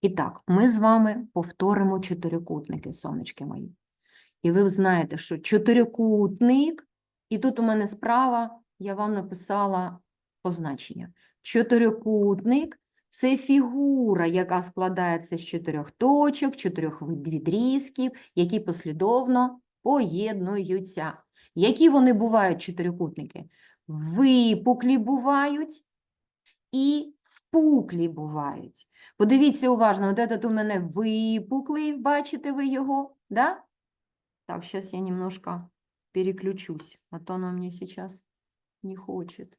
І так, ми з вами повторимо чотирикутники, сонечки мої. І ви знаєте, що чотирикутник, і тут у мене справа я вам написала позначення. Чотирикутник це фігура, яка складається з чотирьох точок, чотирьох відрізків, які послідовно поєднуються. Які вони бувають, чотирикутники? Випуклі бувають і впуклі бувають. Подивіться уважно, от этот у мене випуклий, бачите ви його, да? Так, сейчас я немножко переключусь, а то оно мне сейчас не хочет.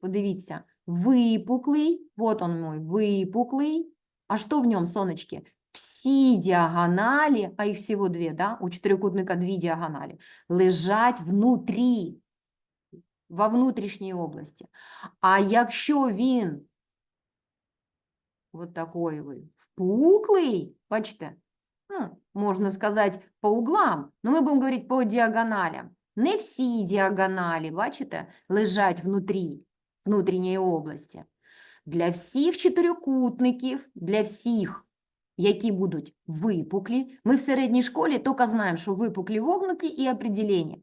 Подивіться, випуклий, вот он мой випуклий. А что в нем, сонечки? Всі діагоналі, а їх всього дві, да? у чотирикутника дві діагоналі, лежать внутрі, во внутрішній області. А якщо він вот такой ви впуклий, бачите, ну, можна сказати, по углам, но ми будемо говорити по діагоналям. Не всі діагоналі, бачите, лежать внутрі, внутрішньої області. Для всіх чотирикутників, для всіх, які будуть випуклі, ми в середній школі тільки знаємо, що випуклі вогнуті і определення.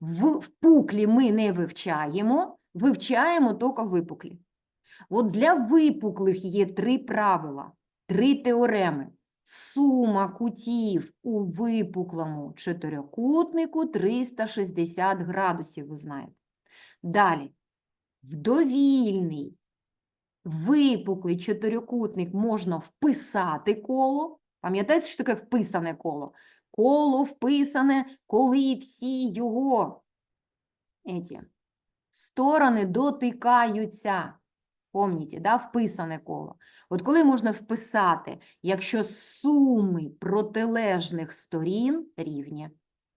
Впуклі ми не вивчаємо, вивчаємо тільки випуклі. От для випуклих є три правила, три теореми. Сума кутів у випуклому чотирикутнику 360 градусів, ви знаєте. Далі, в довільний випуклий чотирикутник можна вписати коло. Пам'ятаєте, що таке вписане коло? Коло вписане, коли всі його еті, сторони дотикаються. Помните, да, вписане коло. От коли можна вписати, якщо суми протилежних сторін рівні.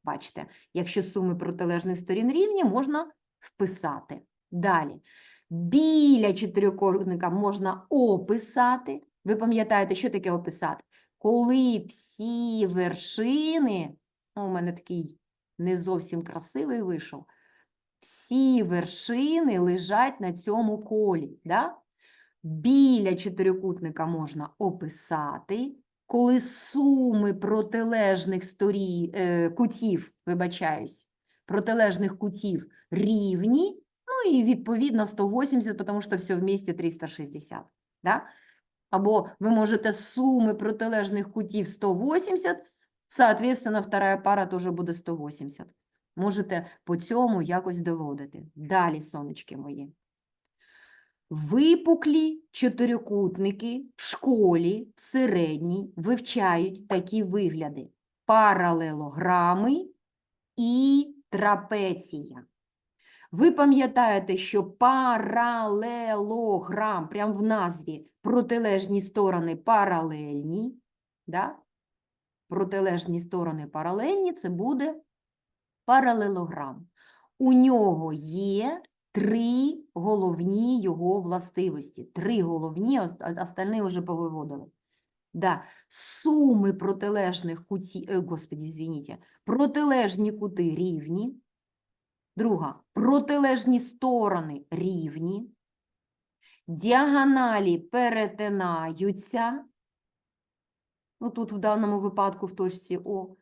Бачите, якщо суми протилежних сторін рівні, можна вписати. Далі. Біля чотирикутника можна описати. Ви пам'ятаєте, що таке описати? Коли всі вершини, ну, у мене такий не зовсім красивий вийшов, всі вершини лежать на цьому колі. Да? Біля чотирикутника можна описати, коли суми протилежних сторі, е, кутів, вибачаюсь, протилежних кутів рівні, ну і відповідно 180, тому що все вместе 360. Да? Або ви можете суми протилежних кутів 180, соответственно, вторая пара теж буде 180. Можете по цьому якось доводити. Далі, сонечки мої. Випуклі чотирикутники в школі, в середній, вивчають такі вигляди: паралелограми і трапеція. Ви пам'ятаєте, що паралелограм, прямо в назві, протилежні сторони паралельні, да? протилежні сторони паралельні, це буде паралелограм. У нього є три головні його властивості. Три головні, остальні вже повиводили. Да. Суми протилежних кутів, е, господі, звініть, протилежні кути рівні. Друга, протилежні сторони рівні. Діагоналі перетинаються. Ну, тут в даному випадку в точці О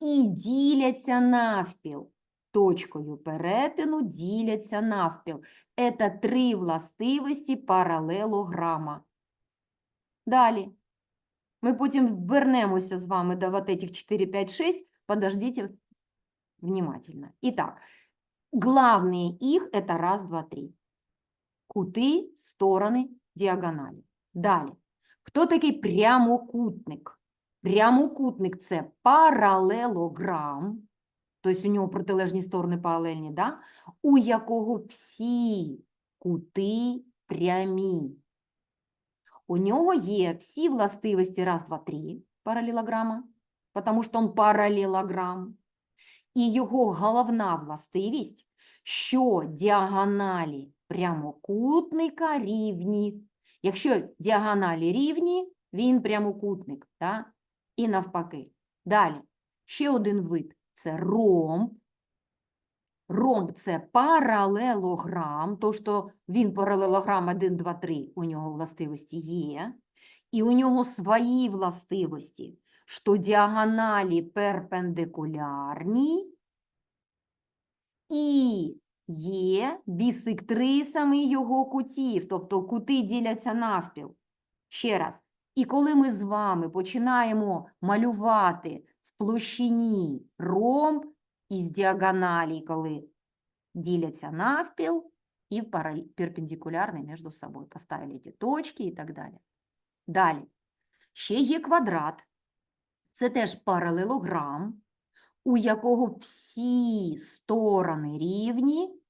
І діляться навпіл. Точкою перетину діляться навпіл. Це три властивості паралелограма. Далі. Ми потім вернемося з вами до вот этих 4, 5, 6. Подождите внимательно. Итак, главные их – это раз, два, три. Кути, сторони, діагоналі. Далі. Хто такий прямокутник? Прямокутник – це паралелограм, тобто у нього протилежні сторони паралельні, да? у якого всі кути прямі. У нього є всі властивості раз, два, три паралелограма, тому що він паралелограм. І його головна властивість, що діагоналі прямокутника рівні. Якщо діагоналі рівні, він прямокутник, да? І навпаки. Далі, ще один вид – це ромб. ромб це паралелограм, то що він паралелограм 1, 2, 3, у нього властивості є, і у нього свої властивості, що діагоналі перпендикулярні і є бісектрисами його кутів, тобто кути діляться навпіл. Ще раз. І коли ми з вами починаємо малювати в площині ромб із діагоналі, коли діляться навпіл і перпендикулярні між собою. Поставили ці точки і так далі. Далі. Ще є квадрат. Це теж паралелограм, у якого всі сторони рівні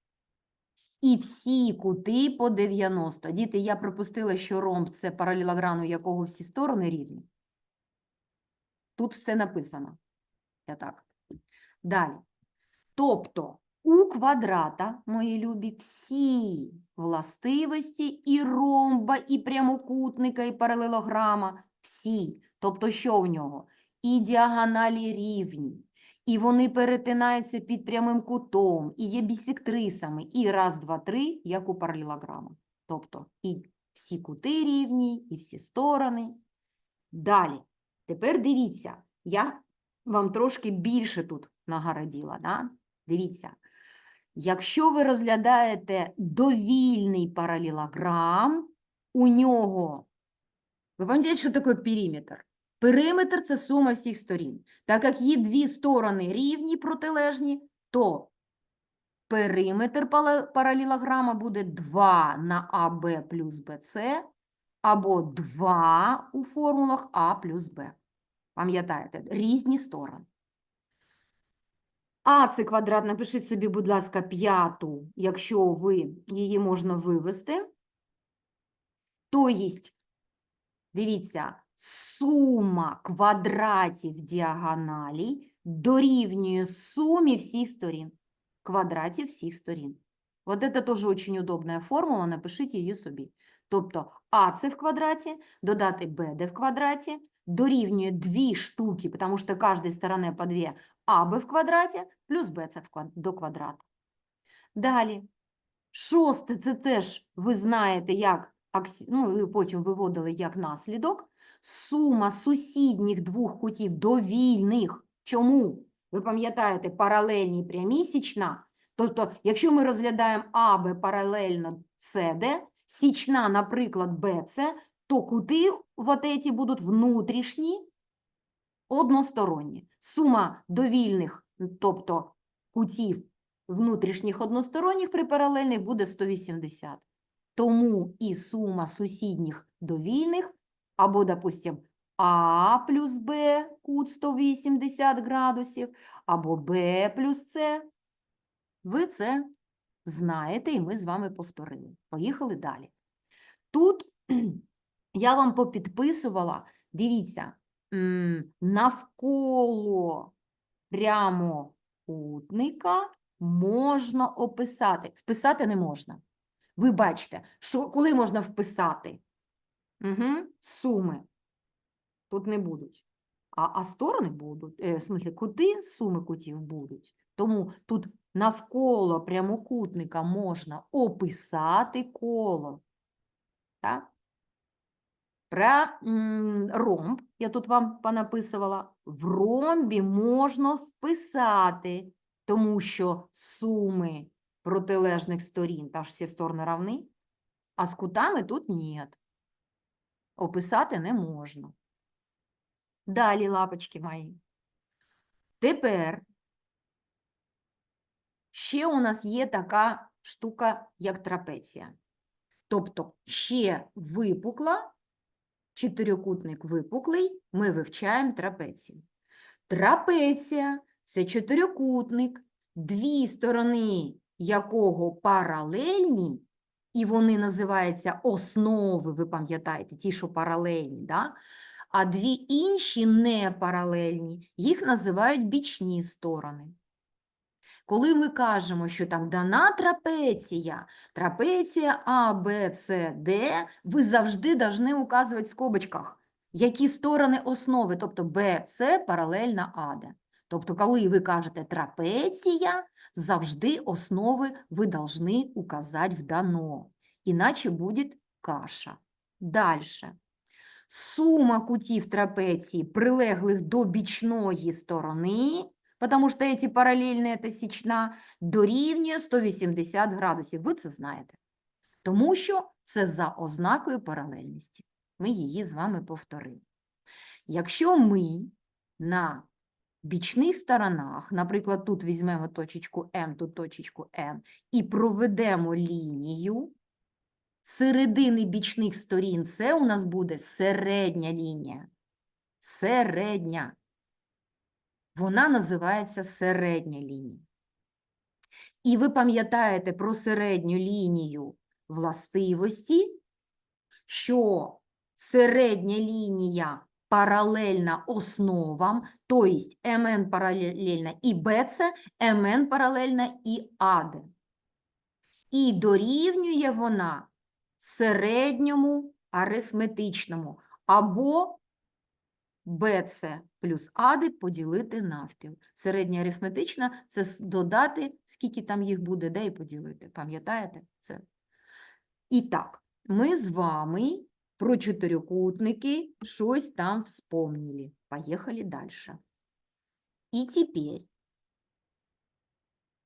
і всі кути по 90. Діти, я пропустила, що ромб – це паралелограм, у якого всі сторони рівні. Тут все написано. Я так. Далі. Тобто у квадрата, мої любі, всі властивості і ромба, і прямокутника, і паралелограма, всі. Тобто що в нього? І діагоналі рівні, і вони перетинаються під прямим кутом, і є бісектрисами, і раз, два, три, як у паралелограма. Тобто і всі кути рівні, і всі сторони. Далі. Тепер дивіться, я вам трошки більше тут нагородила. Да? Дивіться. Якщо ви розглядаєте довільний паралелограм, у нього, ви пам'ятаєте, що таке периметр? Периметр – це сума всіх сторін. Так як є дві сторони рівні, протилежні, то периметр паралелограма буде 2 на АБ плюс БЦ, або 2 у формулах А плюс Б. Пам'ятаєте, різні сторони. А це квадрат, напишіть собі, будь ласка, п'яту, якщо ви її можна вивести. То єсть, дивіться, сума квадратів діагоналей дорівнює сумі всіх сторін. Квадратів всіх сторін. Вот это тоже очень удобная формула, напишіть її собі. Тобто АЦ в квадраті додати БД в квадраті дорівнює дві штуки, тому що кожній стороні по дві АБ в квадраті плюс в квад- до квадрата. Далі. Шосте – це теж ви знаєте, як, ну, потім виводили як наслідок. Сума сусідніх двох кутів довільних. Чому? Ви пам'ятаєте, паралельні прямі січна. Тобто, якщо ми розглядаємо АБ паралельно СД, січна, наприклад, БЦ, то кути вот эти будуть внутрішні, односторонні. Сума довільних, тобто кутів внутрішніх односторонніх при паралельних буде 180. Тому і сума сусідніх довільних, або, допустим, А плюс Б кут 180 градусів, або Б плюс С. Ви це знаєте, і ми з вами повторили. Поїхали далі. Тут я вам попідписувала, дивіться, навколо прямокутника можна описати. Вписати не можна. Ви бачите, що коли можна вписати? Угу. Суми. Тут не будуть. А, а сторони будуть, е, в смислі, кути, суми кутів будуть. Тому тут навколо прямокутника можна описати коло. Так? Про ромб, я тут вам понаписувала, в ромбі можна вписати, тому що суми протилежних сторін, та ж всі сторони равні, а з кутами тут ні. Описати не можна. Далі, лапочки мої. Тепер ще у нас є така штука, як трапеція. Тобто ще випукла, чотирикутник випуклий, ми вивчаємо трапецію. Трапеція – це чотирикутник, дві сторони якого паралельні, і вони називаються основи, ви пам'ятаєте, ті, що паралельні, да? а дві інші непаралельні, їх називають бічні сторони. Коли ми кажемо, що там дана трапеція, трапеція А, Б, С, Д, ви завжди повинні указувати в скобочках, які сторони основи, тобто Б, С паралельна АД. Тобто, коли ви кажете трапеція, Завжди основы вы должны указать в дано, иначе будет каша. Дальше. Сума кутів трапеції, прилеглих до бічної сторони, потому що эти паралельні – це січна, дорівнює 180 градусів. Ви це знаєте. Тому що це за ознакою паралельності. Ми її з вами повторили. Якщо ми на бічних сторонах, наприклад, тут візьмемо точечку М, тут точечку М, і проведемо лінію середини бічних сторін, це у нас буде середня лінія. Середня. Вона називається середня лінія. І ви пам'ятаєте про середню лінію властивості, що середня лінія паралельна основам, то есть МН паралельна і БЦ, МН паралельна і АД. І дорівнює вона середньому арифметичному або БЦ плюс АД поділити навпіл. Середня арифметична – це додати, скільки там їх буде, де і поділити. Пам'ятаєте це? І так, ми з вами про чотирикутники щось там вспомнили. Поїхали далі. І тепер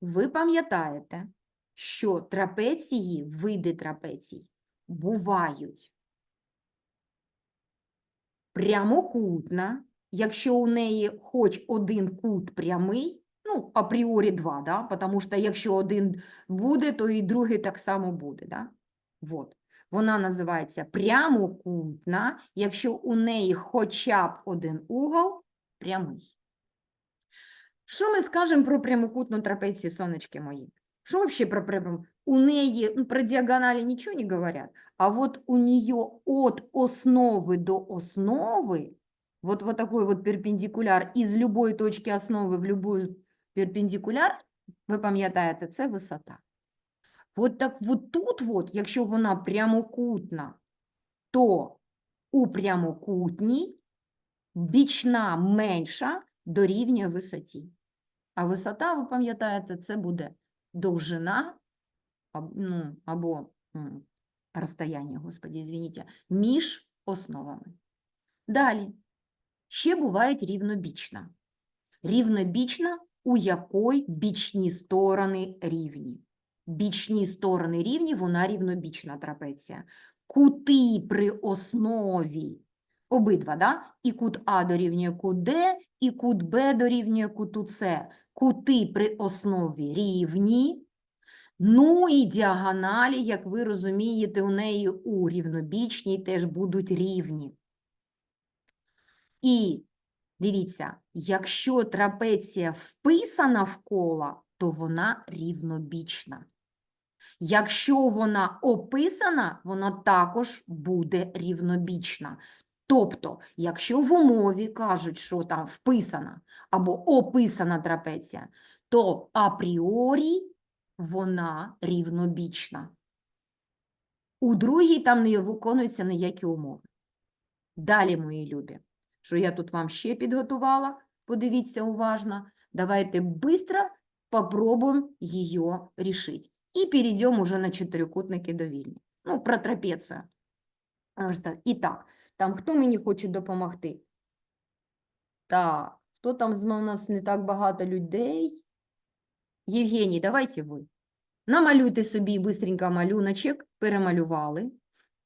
ви пам'ятаєте, що трапеції, види трапецій бувають прямокутна, якщо у неї хоч один кут прямий, ну, апріорі два, да? тому що якщо один буде, то і другий так само буде. Да? Вот. Вона називається прямокутна, якщо у неї хоча б один угол прямий. Що ми скажемо про прямокутну трапецію, сонечки мої? Що вообще про прям? У неї ну, про діагоналі нічого не говорять, а вот у нее от основи до основи, вот, вот такой вот перпендикуляр із любої точки основи в любую перпендикуляр, ви пам'ятаєте, це висота. От так от тут, от, якщо вона прямокутна, то у прямокутній бічна менша дорівнює висоті. А висота, ви пам'ятаєте, це буде довжина ну, або розстояння, господі, извините, між основами. Далі. Ще буває рівнобічна. Рівнобічна, у якої бічні сторони рівні. Бічні сторони рівні, вона рівнобічна трапеція. Кути при основі обидва, да? і кут А дорівнює кут Д, і кут Б дорівнює куту С. Кути при основі рівні, ну і діагоналі, як ви розумієте, у неї у рівнобічній теж будуть рівні. І дивіться, якщо трапеція вписана в коло, то вона рівнобічна. Якщо вона описана, вона також буде рівнобічна. Тобто, якщо в умові кажуть, що там вписана або описана трапеція, то апріорі вона рівнобічна. У другій там не виконуються ніякі умови. Далі, мої любі, що я тут вам ще підготувала, подивіться уважно. Давайте быстро попробуем ее решить. И перейдем уже на чотирикутники довільні. Ну, про трапецію. І так, там хто мені хоче допомогти? Так, хто там з нас не так багато людей? Євгеній, давайте ви. Намалюйте собі бистренько малюночок, перемалювали.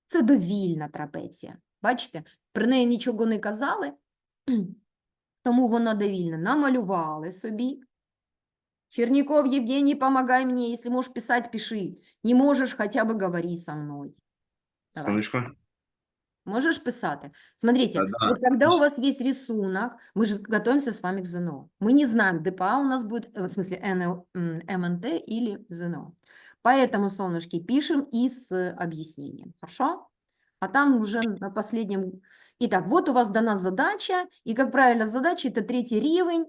Це довільна трапеція. Бачите, про неї нічого не казали, тому вона довільна. Намалювали собі. Черняков Евгений, помогай мне. Если можешь писать, пиши. Не можешь, хотя бы говори со мной. Давай. Секундочку. Можешь писать? Смотрите, Да-да. вот когда у вас есть рисунок, мы же готовимся с вами к ЗНО. Мы не знаем, ДПА у нас будет, э, в смысле НЛ, МНТ или ЗНО. Поэтому, солнышки, пишем и с объяснением. Хорошо? А там уже на последнем... Итак, вот у вас дана задача, и, как правило, задача – это третий рівень.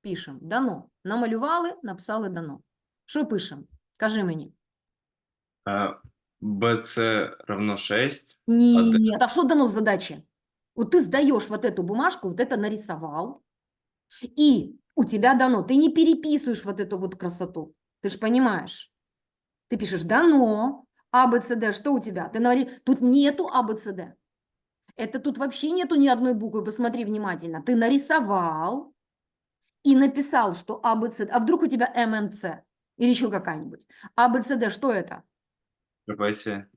Пишем. Дано. Намалювали, написали дано. Що пишемо? Кажи мені. Е, BC равно 6. Нет, а что дано в задаче? Вот ты сдаешь вот эту бумажку, вот это нарисовал, и у тебя дано. Ты не переписываешь вот эту вот красоту. Ты же понимаешь. Ты пишешь дано, А, Б, С, Д. Что у тебя? Ты говоришь, тут нету А, Б, С, Д. Это тут вообще нету ни одной буквы. Посмотри внимательно. Ты нарисовал и написал, что А, Б, С, Д. А вдруг у тебя М, Н, С? Или еще какая-нибудь? А, Б, С, Д. Что это? Трапеція.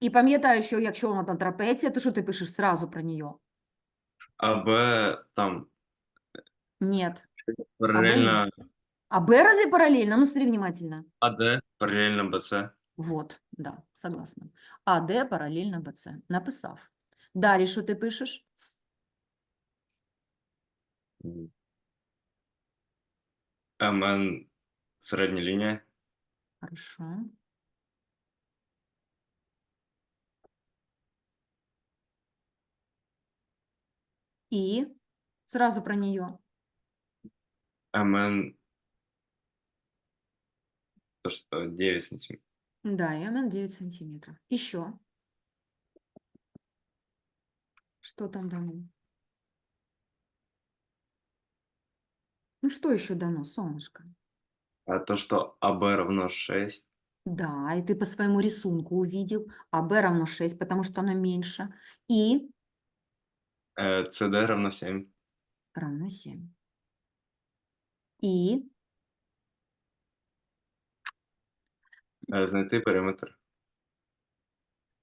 І пам'ятай, що якщо вона там трапеція, то що ти пишеш сразу про неї? А Б там Нет. паралельно А Б разве параллельно? Ну, смотри внимательно. АД, паралельно БЦ. Вот, да, согласна. АД паралельно БЦ. Написав. Далі що ти пишеш? МН середня лінія. Хорошо. І сразу про нее. МН то, что 9 сантиметров. Да, и МН 9 сантиметров. Еще. Что там дано? Ну, что еще дано, солнышко? А то, что АБ равно 6. Да, и ты по своему рисунку увидел, а b равно 6, потому что оно меньше, и Э, СД равно 7. равно 7. І Е, Знайти периметр.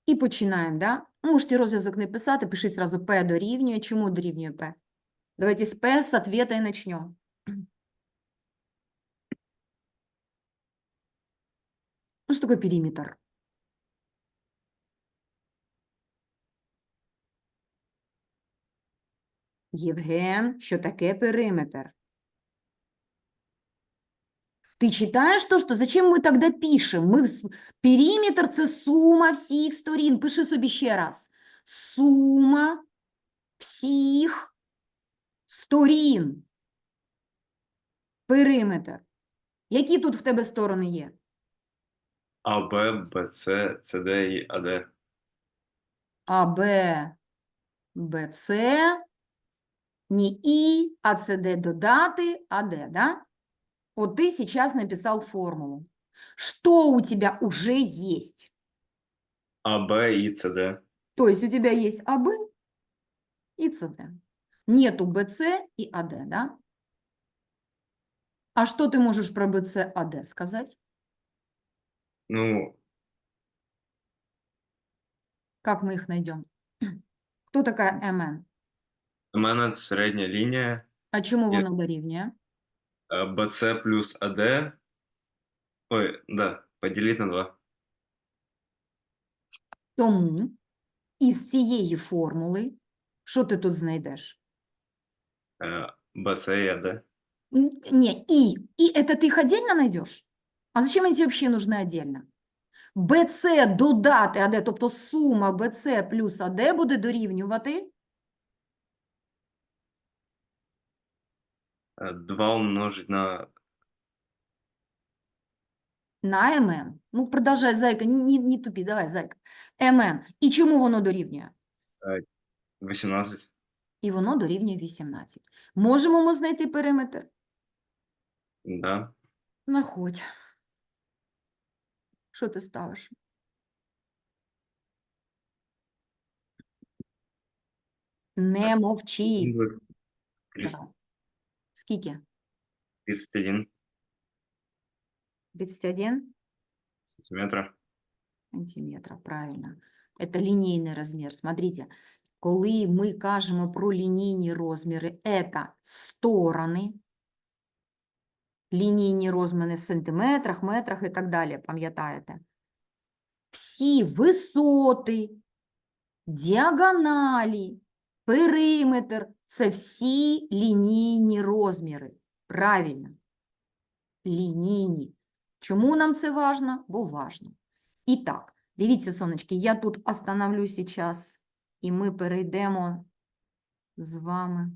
І починаємо, да? Можете розв'язок не писати, пишіть зразу P дорівнює. Чому дорівнює P? Давайте з P, з ответа і начнем. Ну, что такое периметр? Євген, що таке периметр? Ти читаєш то, що зачем ми тоді пишемо? Ми периметр це сума всіх сторін. Пиши собі ще раз. Сума всіх сторін. Периметр. Які тут в тебе сторони є? АБ, БЦ, СД і АД. АБ, БЦ, не І, а СД додати, АД, да? Вот ты сейчас написал формулу. Что у тебя уже есть? АБ і СД. То есть у тебя есть АБ и СД. Нету БЦ и АД, да? А что ты можешь про БЦ, АД сказать? Ну, Как мы их найдем? Кто такая МН? у мене середня лінія. А чому Я- воно дорівнює? Е, БЦ плюс АД. Ой, да, поділити на 2. Тому із цієї формули, що ти тут знайдеш? БЦ і АД. Н- Не, и. И это ты их отдельно найдешь? А зачем они тебе вообще нужны отдельно? БЦ додати АД, тобто сума БЦ плюс АД буде дорівнювати 2 умножить на на МН. Ну, продовжай, зайка, не, не, тупі, давай, зайка. МН. І чому воно дорівнює? 18. І воно дорівнює 18. Можемо ми знайти периметр? Да. Находь. Що ти ставиш? Не мовчи. Трис- Давай. Скільки? 31 31 сантиметра. сантиметра, правильно. Это лінійний розмір. Смотрите, коли ми кажемо про лінійні розміри, це сторони, Лінійні розміри в сантиметрах, метрах і так далі, пам'ятаєте? Всі висоти, діагоналі, периметр – це всі лінійні розміри. Правильно. Лінійні. Чому нам це важно? Бо важно. І так, дивіться, сонечки, я тут остановлю сейчас, і ми перейдемо з вами